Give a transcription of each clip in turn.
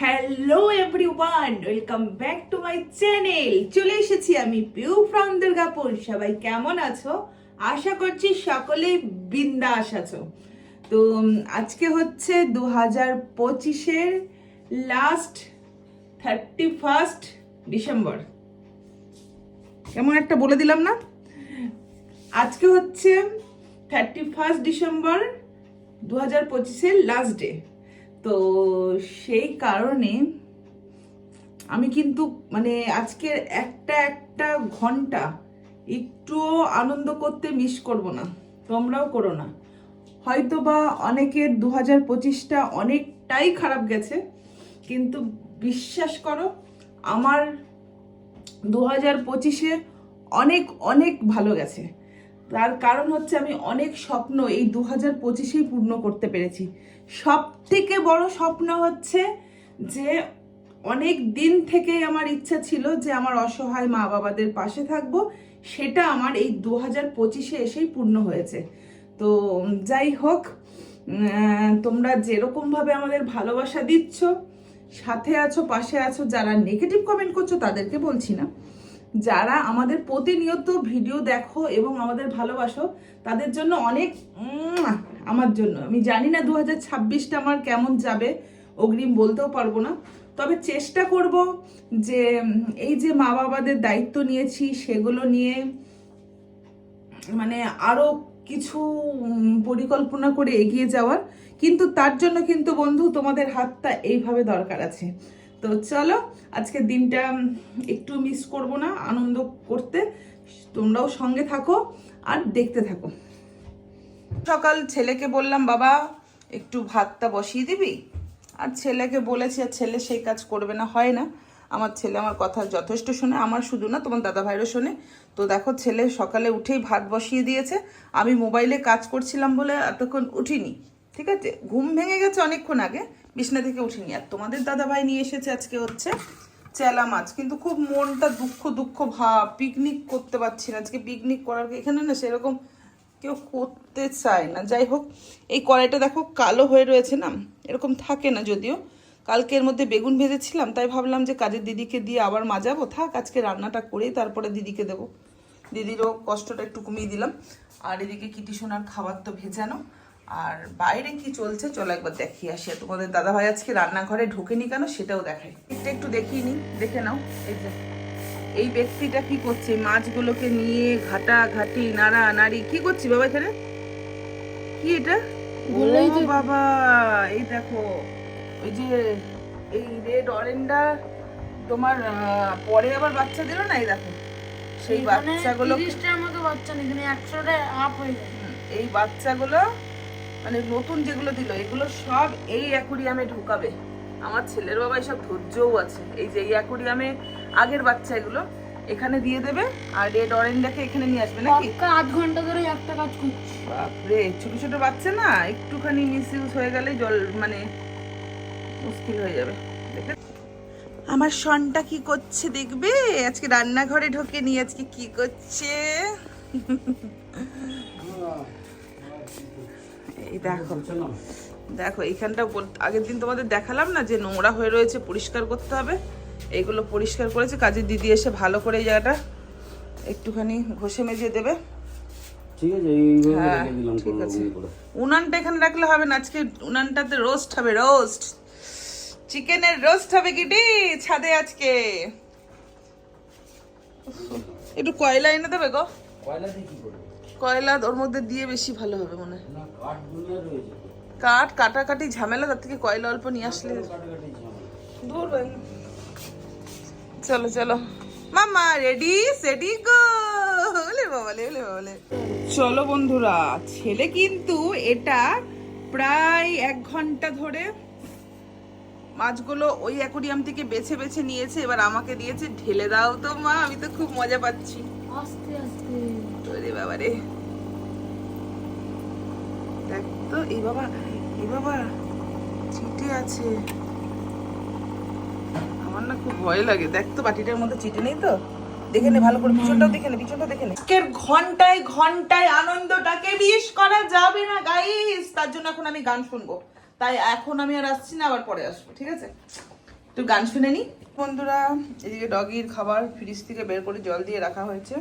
Hello everyone welcome back to my channel চলে এসেছি আমি পিউ ফ্রম দুর্গাপুর সবাই কেমন আছো? আশা করছি সকলে বিন্দাস আছো। তো আজকে হচ্ছে দু হাজার পঁচিশের লাস্ট থার্টি ফার্স্ট ডিসেম্বর কেমন একটা বলে দিলাম না? আজকে হচ্ছে থার্টি ফার্স্ট ডিসেম্বর দু হাজার পঁচিশের লাস্ট ডে তো সেই কারণে আমি কিন্তু মানে আজকের একটা একটা ঘণ্টা একটুও আনন্দ করতে মিস করব না, তোমরাও করো না। হয়তো বা অনেকের দু হাজার পঁচিশটা অনেকটাই খারাপ গেছে, কিন্তু বিশ্বাস করো, আমার দু হাজার পঁচিশে অনেক অনেক ভালো গেছে। তার কারণ হচ্ছে আমি অনেক স্বপ্ন এই দু হাজার পঁচিশেই পূর্ণ করতে পেরেছি। সব থেকে বড় স্বপ্ন হচ্ছে যে অনেক দিন থেকেই আমার ইচ্ছা ছিল যে আমার অসহায় মা বাবাদের পাশে থাকব। সেটা আমার এই দু হাজার পঁচিশে এসেই পূর্ণ হয়েছে। তো যাই হোক তোমরা যেরকমভাবে আমাদের ভালোবাসা দিচ্ছ, সাথে আছো, পাশে আছো, যারা নেগেটিভ কমেন্ট করছ তাদেরকে বলছি না। যারা আমাদের প্রতিনিয়ত ভিডিও দেখো এবং আমাদের ভালোবাসো, তাদের জন্য অনেক আমার জন্য। আমি জানি না দু হাজার ছাব্বিশটা আমার কেমন যাবে, অগ্রিম বলতেও পারব না। তবে চেষ্টা করব যে এই যে মা বাবাদের দায়িত্ব নিয়েছি, সেগুলো নিয়ে মানে আরও কিছু পরিকল্পনা করে এগিয়ে যাওয়ার। কিন্তু তার জন্য কিন্তু বন্ধু, তোমাদের হাতটা এইভাবে দরকার আছে। তো চলো আজকের দিনটা একটু মিস করব না, আনন্দ করতে। তোমরাও সঙ্গে থাকো আর দেখতে থাকো। সকাল ছেলেকে বললাম, বাবা, একটু ভাতটা বসিয়ে দিবি? আর ছেলেকে বলেছি, আর ছেলে সেই কাজ করবে না, হয় না। আমার ছেলে আমার কথা যথেষ্ট শোনে, আমার শুধু না, তোমার দাদা ভাইরও শোনে। তো দেখো, ছেলে সকালে উঠেই ভাত বসিয়ে দিয়েছে। আমি মোবাইলে কাজ করছিলাম বলে এতক্ষণ উঠিনি, ঠিক আছে? ঘুম ভেঙে গেছে অনেকক্ষণ আগে বিছনা থেকে উঠিনি। আর তোমাদের দাদা ভাই নিয়ে এসেছে আজকে হচ্ছে চেলা মাছ। কিন্তু খুব মনটা দুঃখ দুঃখ ভাব পিকনিক করতে পারছি না। আজকে পিকনিক করার এখানে না সেরকম কেউ করতে চায় না। যাই হোক, এই কড়াইটা দেখো কালো হয়ে রয়েছে না? এরকম থাকে না যদিও। কালকে এর মধ্যে বেগুন ভেজেছিলাম, তাই ভাবলাম যে কাজের দিদিকে দিয়ে আবার মাজাবো। থাক, আজকে রান্নাটা করেই তারপরে দিদিকে দেবো। দিদিরও কষ্টটা একটু কমিয়ে দিলাম। আর এদিকে কিটি সোনার খাবার তো ভেজানো। আর বাইরে কি চলছে চলো একবার দেখিয়ে আসি। তোমাদের দাদা ভাই আজকে রান্নাঘরে ঢোকেনি কেন সেটাও দেখাই। একটু একটু দেখিয়ে নি দেখে নাও। এই যে এই ব্যক্তিটা কি করছে? মাছগুলোকে নিয়ে ঘাটা ঘাটি নাড়া নাড়ি কি করছি বাবা এখানে? কি এটা? ও বাবা এই দেখো ওই যে এই রেড অরেন্ডা তোমার পরে আবার বাচ্চা দিল না? এই দেখো সেই বাচ্চাগুলো মতো বাচ্চা নেই এখানে একশোটা আপ হয়ে যায় এই বাচ্চাগুলো মানে নতুন যেগুলো দিল এগুলো সব এই অ্যাকুরিয়ামে ঢুকাবে। আমার ছেলের বাবা সব ধৈর্যও আছে। এই যে এই অ্যাকুরিয়ামে আগের বাচ্চা এগুলো এখানে দিয়ে দেবে আর রেড অরেঞ্জটাকে এখানে নিয়ে আসবে নাকি? আধ ঘণ্টা ধরে একটা কাজ করছি। বাপরে ছোট ছোট বাচ্চা না একটুখানি মিস ইউজ হয়ে গেলে জল মানে মুশকিল হয়ে যাবে। আমার সনটা কি করছে দেখবে? আজকে রান্নাঘরে ঢোকে নিয়ে আজকে কি করছে? এই দেখো। দেখো এইখানটা আগের দিন তোমাদের দেখালাম না যে নোংরা হয়ে রয়েছে পরিষ্কার করতে হবে। এইগুলো পরিষ্কার করেছে। কাজে দিদি এসে ভালো করে এই জায়গাটা একটুখানি ঘষে মেজে দেবে। ঠিক আছে হ্যাঁ, ঠিক আছে। উনানটা এখানে রাখলে হবে না। আজকে উনানটাতে রোস্ট হবে রোস্ট চিকেনের রোস্ট হবে কিটি ছাদে আজকে। একটু কয়লা এনে দেবে গো। কয়লা দিয়ে কি করবে? কয়লা ওর মধ্যে দিয়ে বেশি ভালো হবে মনে হয়। কাঠ কাটাকাটি ঝামেলা তার থেকে কয়লা অল্প নিয়ে আসলে দূর ভাই চলো চলো। মামা রেডি সেডি গো ওলে বাবালে ওলে বাবালে চলো বন্ধুরা ছেলে কিন্তু এটা প্রায় এক ঘণ্টা ধরে মাছগুলো ওই অ্যাকুরিয়াম থেকে বেছে বেছে নিয়েছে এবার আমাকে দিয়েছে ঢেলে দাও তো মা আমি তো খুব মজা পাচ্ছি। আস্তে আস্তে। বাবা রে দেখ তো, এই বাবা এই বাবা, চিটে আছে। আমার না খুব ভয় লাগে। দেখ তো, বাটিটার মধ্যে চিটে নেই তো? দেখে নে ভালো করে, পিছনটাও দেখে নে, পিছনটাও দেখে নে। আজকের ঘন্টায় ঘন্টায় আনন্দটাকে বিশ করা যাবে না গাইস তার জন্য এখন আমি গান শুনব। তাই এখন আমি আর আসছি না, আবার পরে আসব, ঠিক আছে? একটু গান শুনে নি? বন্ধুরা, এদিকে ডগির খাবার ফ্রিজ থেকে বের করে জল দিয়ে রাখা হয়েছে।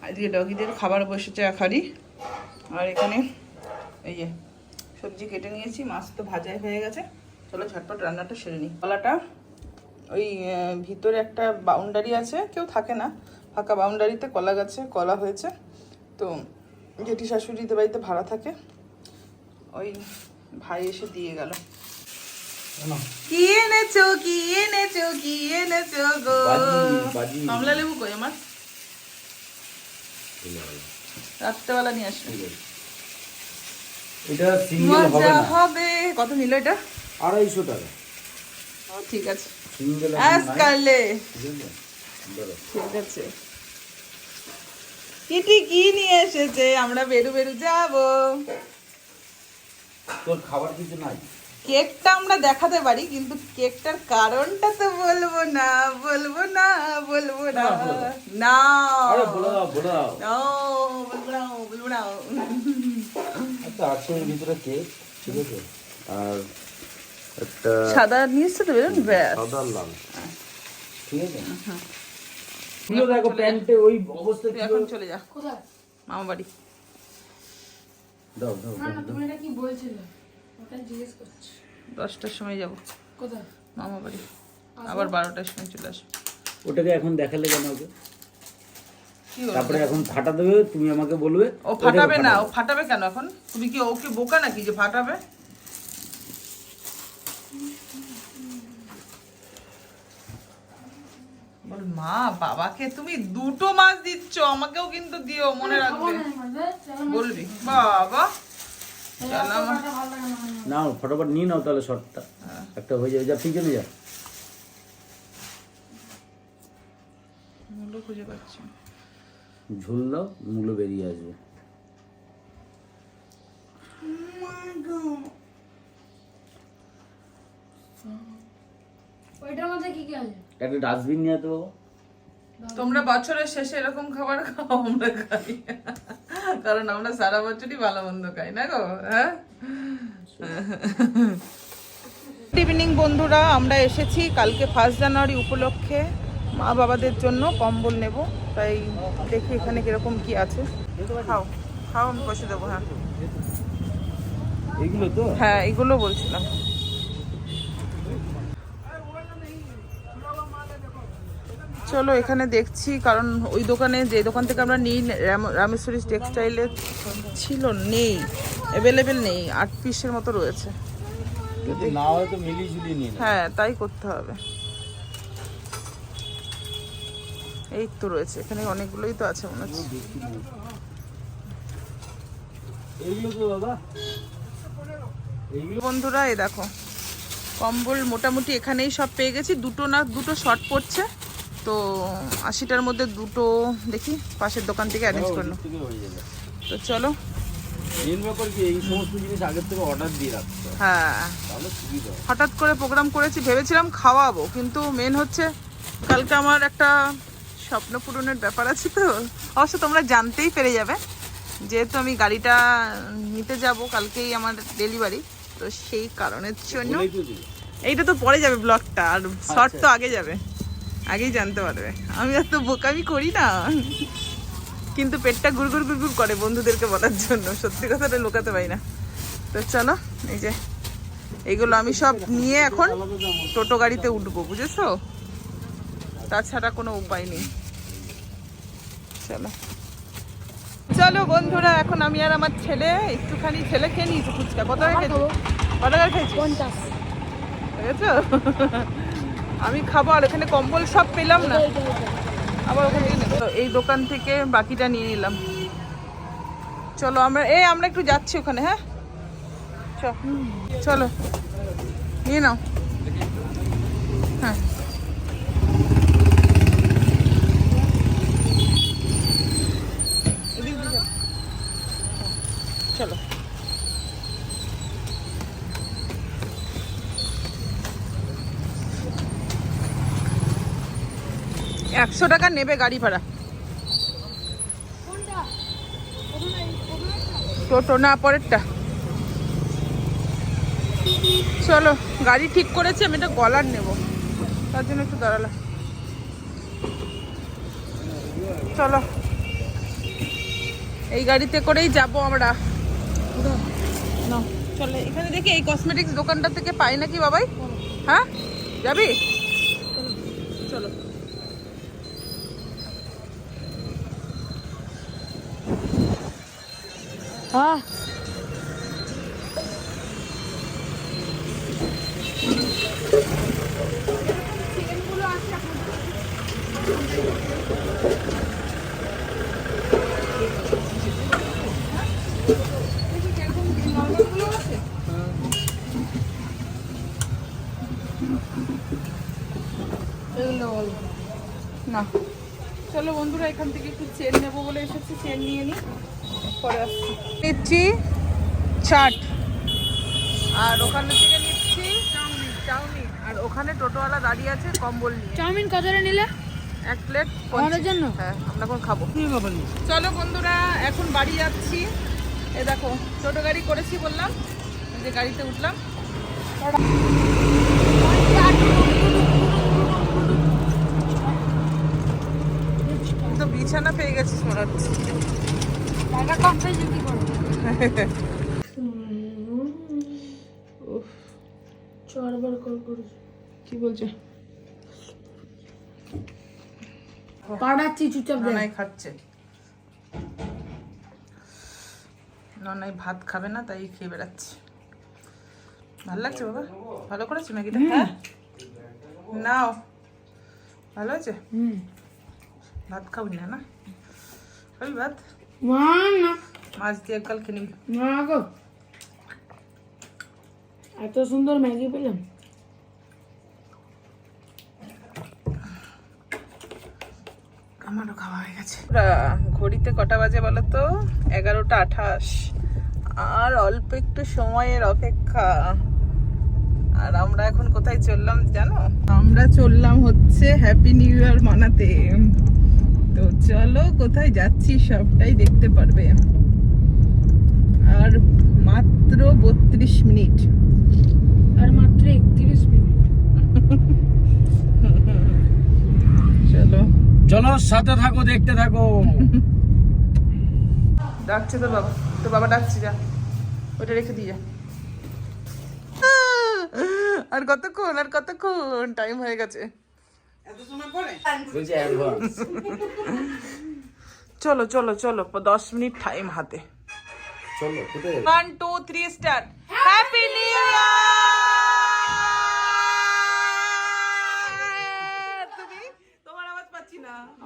আর এদিকে ডগিদের খাবার বসেছে আখারি আর এখানে এই যে সবজি কেটে নিয়েছি, মাছ তো ভাজাই হয়ে গেছে। চলো ঝটপট রান্নাটা সেরে নিই। কলাটা ওই ভিতরে একটা বাউন্ডারি আছে, কেউ থাকে না। ফাঁকা বাউন্ডারিতে কলা গাছে কলা হয়েছে। তো জেঠি শাশুড়িদের বাড়িতে ভাড়া থাকে। ওই ভাই এসে দিয়ে গেল। কি এনেছো কি এনেছো কি এনেছো গো। কমলা লেবু কই আমার? রাত্রেবেলা নিয়ে আসবে। এটা সিঙ্গেল হবে না? হবে। কত নিল এটা? আড়াইশো টাকা। ও ঠিক আছে। সিঙ্গেল আজকালে ঠিক আছে। কিটি কি নিয়ে এসেছে? আমরা বেরু বেরু যাব। তোর খাবার কিছু নাই? কেকটা আমরা দেখাতে পারি কিন্তু কেকটার কারণটা তো বলব না বলব না। বলব না। না। বলব না বলব না। আচ্ছা আছে ভিতরে কেক ঠিক আছে? আর একটা সাদা নিয়ে এসছে তো বেরোন? ব্যাস। সাদা লাল। ঠিক আছে? দেখো প্যান্টে ওই অবস্থা এখন চলে যা। কোথায়? মামা বাড়ি। দাও দাও। তুমি এটা কি বলছিলে? দশটার সময় যাব। কোথায়? মামা বাড়ি। আবার বারোটার সময় চলে আসব। ওটাকে এখন দেখালে কেন ওকে? তারপরে এখন ফাটা দেবে তুমি আমাকে বলবে। ও ফাটাবে না ও ফাটাবে। কেন এখন? তুমি কি ওকে বোকা নাকি যে ফাটাবে? মা বাবাকে তুমি দুটো মাছ দিচ্ছ আমাকেও কিন্তু দিও মনে রাখবে। বলবি? বাবা! নাও ফটোফট নিয়ে নাও তাহলে শর্টটা একটা হয়ে যাবে। যা পিছনে যা। মূল্য খুঁজে পাচ্ছি ঝুল দাও মূলো বেরিয়ে আসবে। ওইটার মধ্যে কি কি আছে? একটা ডাস্টবিন নিয়ে তো তোমরা বছরের শেষে এরকম খাবার খাও আমরা খাই। কারণ আমরা সারা বছরই ভালো মন্দ খাই না গো? হ্যাঁ? গুড ইভিনিং বন্ধুরা। আমরা এসেছি কালকে ফার্স্ট জানুয়ারি উপলক্ষে। মা বাবাদের জন্য কম্বল নেব। তাই দেখি এখানে কীরকম কি আছে। খাও খাও আমি বসে দেবো হ্যাঁ। এগুলো তো? হ্যাঁ এগুলো বলছিলাম। চলো এখানে দেখছি কারণ ওই দোকানে যে দোকান থেকে আমরা নিই রাম- রামেশ্বরী টেক্সটাইলে ছিল নেই অ্যাভেলেবেল নেই আট পিসের মতো রয়েছে। যদি না হয় তো মিলিয়ে ঝুলিয়ে নিয়ে হ্যাঁ তাই করতে হবে। এই তো রয়েছে এখানে অনেকগুলোই তো আছে মনে হচ্ছে। এইগুলো তো দাদা বন্ধুরা এই দেখো কম্বল মোটামুটি এখানেই সব পেয়ে গেছি। দুটো না দুটো শর্ট পড়ছে। তো আশিটার মধ্যে দুটো দেখি পাশের দোকান থেকে অ্যারেঞ্জ করল তো চলো। হ্যাঁ। হঠাৎ করে প্রোগ্রাম করেছি ভেবেছিলাম খাওয়াবো কিন্তু মেন হচ্ছে কালকে আমার একটা স্বপ্ন পূরণের ব্যাপার আছে তো। অবশ্য তোমরা জানতেই পেরে যাবে যেহেতু আমি গাড়িটা নিতে যাব কালকেই আমার ডেলিভারি তো সেই কারণের জন্য এইটা তো পরে যাবে ব্লগটা আর শর্ট তো আগে যাবে। আগেই জানতে পারবে। আমি এত বোকামি করি না। কিন্তু পেটটা গুড়গুড় গুড়গুড় করে বন্ধুদেরকে বলার জন্য। সত্যি কথাটা লুকাতে পারি না। তো চলো এই যে এইগুলো আমি সব নিয়ে এখন টোটো গাড়িতে উঠবো বুঝেছ? তাছাড়া কোনো উপায় নেই। চলো। চলো বন্ধুরা এখন আমি আর আমার ছেলে একটুখানি ছেলে খেয়ে নিয়েছি ফুচকা। কত টাকা খেয়েছি কত টাকা খেয়েছি পঞ্চাশ। আমি খাব আর এখানে কম্বল সব পেলাম না। আবার ওখানে তো এই দোকান থেকে বাকিটা নিয়ে নিলাম। চলো আমরা এই আমরা একটু যাচ্ছি ওখানে হ্যাঁ? চলো। নিয়ে নাও। একশো টাকা নেবে গাড়ি ভাড়া। টোটো না পরেরটা। চলো গাড়ি ঠিক করেছি আমি এটা গলার নেব। তার জন্য একটু দাঁড়ালাম। চলো। এই গাড়িতে করেই যাব আমরা। চলো এখানে দেখি এই কসমেটিক্স দোকানটা থেকে পাই নাকি বাবাই? হ্যাঁ? যাবি? চলো। হ্যাঁ এগুলো না। চলো বন্ধুরা, এখান থেকে একটু চেন নেব বলে এসেছি, চেন নিয়ে নিই পরে আসছি। নিচ্ছি চাট। আর ওখান থেকে নিচ্ছি চাউমিন চাউমিন। আর ওখানে টোটোওয়ালা দাঁড়িয়ে আছে কম্বল নিয়ে। চাউমিন কতটা নিলে? এক প্লেট আমাদের জন্য? হ্যাঁ আমরা এখন খাব। চলো বন্ধুরা এখন বাড়ি যাচ্ছি। এ দেখো ছোট গাড়ি করেছি বললাম যে গাড়িতে উঠলাম তো বিছানা পেয়ে গেছিস মনে হচ্ছে টাকা কম পেয়েছি কি করব উফ, চারবার কল করেছি কি বলছে পাঠাচ্ছি চুপচাপ দেখ খাচ্ছে। নানাই ভাত খাবে না তাই খেয়ে বেড়াচ্ছে। ভালো লাগছে বাবা? ভালো করেছ ম্যাগিটা হ্যাঁ? নাও। ভালো হুম। ভাত খাবি না না? খাবি ভাত? মাছ দিয়ে একগাল খেয়ে নিবি। না গো। এত সুন্দর ম্যাগি পেলাম। আমারও খাওয়া হয়ে গেছে। ঘড়িতে কটা বাজে বলো তো? এগারোটা আঠাশ। আর অল্প একটু সময়ের অপেক্ষা। আর আমরা এখন কোথায় চললাম জানো? আমরা চললাম হচ্ছে হ্যাপি নিউ ইয়ার মানাতে। তো চলো কোথায় যাচ্ছি সবটাই দেখতে পারবে। আর মাত্র বত্রিশ মিনিট। আর মাত্র একত্রিশ মিনিট। চলো। চলো সাথে থাকো দেখতে থাকো। ডাকছে তোর বাবা। তোর বাবা ডাকছে যা। ওটা রেখে দিয়ে যা। আর কতক্ষণ আর কতক্ষণ? টাইম হয়ে গেছে। চলো চলো চলো দশ মিনিট টাইম হাতে। চলো one two three happy new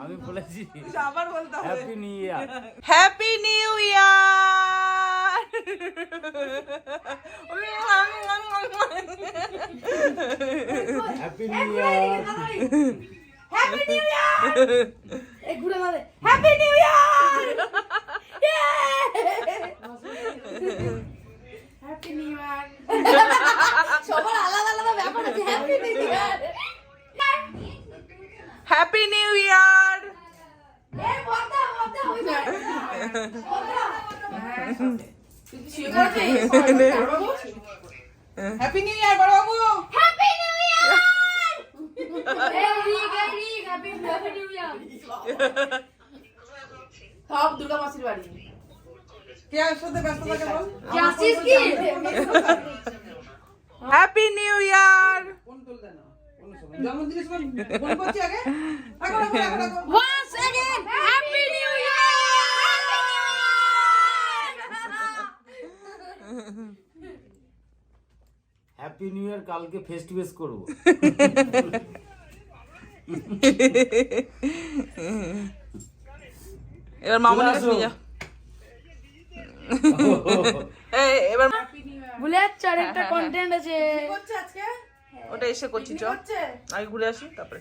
আমি বলেছি আবার বলতে হবে। Happy new year happy new year happy new year happy new year এই ঘুরে মারে। Happy new year happy new year সবার আলাদা আলাদা ব্যাপার আছে। Happy new year happy new year এই বড়দা বড়দা ওই হ্যাপি নিউ ইয়ার বড় বাবু happy new year happy happy new year সব দুর্গা মাসির বাড়ি। কে আর সাথে ব্যস্ত থাকে বল? জাসিস কি? হ্যাপি নিউ ইয়ার জন্মদিনের সময় ফোন করছি আগে? Happy new year happy new year কালকে ফেস টু ফেস করব। এবার মামুনি কাছে নিয়ে যা এই এবার ভুলে যাচ্ছে আর একটা কন্টেন্ট আছে। করছে ওটা এসে করছি চ আগে ঘুরে আসি তারপরে।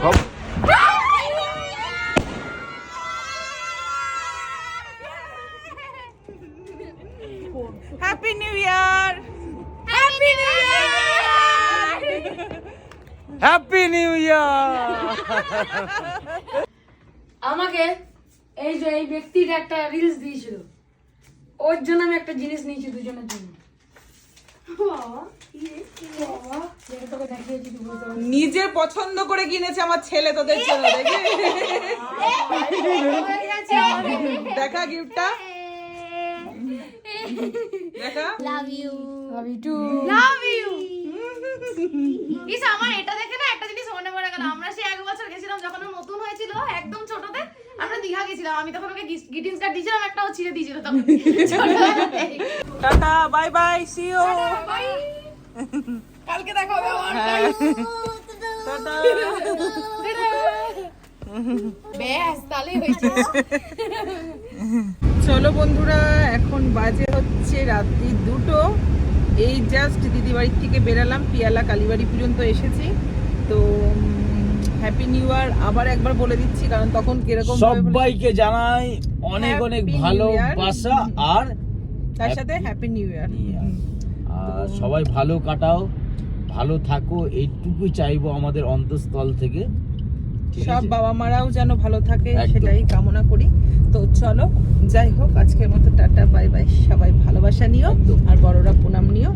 সব happy new year happy new year happy new year আমাকে এই যে এই ব্যক্তির একটা রিলস দিয়েছিল। ওর জন্য আমি একটা জিনিস নিয়েছি দুজনের জন্য। নিজে পছন্দ করে কিনেছে আমার ছেলে তোদের জন্য দেখি দেখা গিফটটা দেখা? লাভ ইউ আমি টু লাভ ইউ ইস আমার এটা দেখে না একটা জিনিস মনে পড়ে গেল। আমরা সে এক বছর গেছিলাম যখন নতুন হয়েছিল একদম ছোটতে। আমরা দীঘা গেছিলাম। আমি তখন ওকে গ্রিটিংস কার্ড দিয়েছিলাম একটা ও ছিঁড়ে দিয়েছিল তখন। Tata bye bye see you কালকে দেখা হবে টাটা। ব্যাস তাহলেই হয়েছে চলো বন্ধুরা এখন বাজে হচ্ছে রাত্রি দুটো। এই জাস্ট দিদি বাড়ির থেকে বেরালাম পিয়ালা কালীবাড়ি পর্যন্ত এসেছি। তো হ্যাপি নিউ ইয়ার আবার একবার বলে দিচ্ছি কারণ তখন কীরকম সবাইকে জানাই অনেক অনেক ভালোবাসা আর তার সাথে হ্যাপি নিউ ইয়ার সবাই ভালো কাটাও ভালো থাকো এইটুকুই চাইব আমাদের অন্তঃস্থল থেকে। সব বাবা মারাও যেন ভালো থাকে সেটাই কামনা করি। তো চলো যাই হোক আজকের মতো টাটা বাই বাই সবাই ভালোবাসা নিও আর বড়রা প্রণাম নিও।